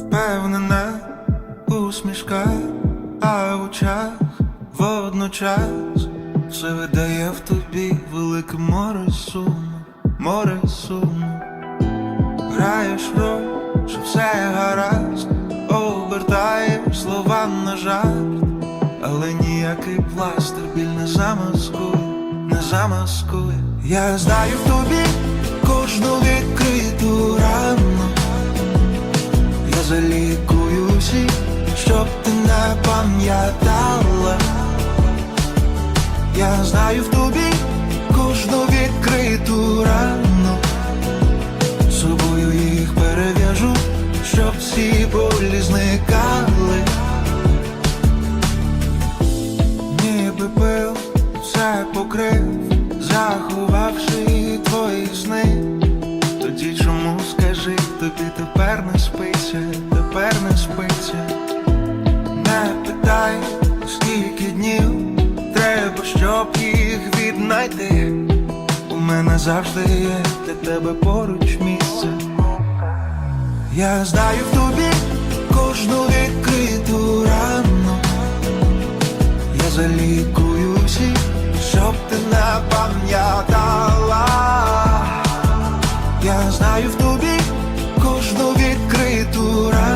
впевнена усмішка, а в очах водночас все видає в тобі велике море суму, море суму. Граєш роль, що все гаразд, обертаєш слова на жарт, але ніякий пластир біль не замаскує, не замаскує. Я знаю в тобі Я залікую всі, щоб ти не пам'ятала. Я знаю в тобі кожну відкриту рану. Собою їх перев'яжу, щоб всі болі зникали. Ніби пил все покрив, заховавши твої сни. Тоді чому скажи, тобі тепер не спиться, щоб їх віднайти. У мене завжди є для тебе поруч місце. Я знаю в тобі кожну відкриту рану. Я залікую всі, щоб ти не пам'ятала. Я знаю в тобі кожну відкриту рану.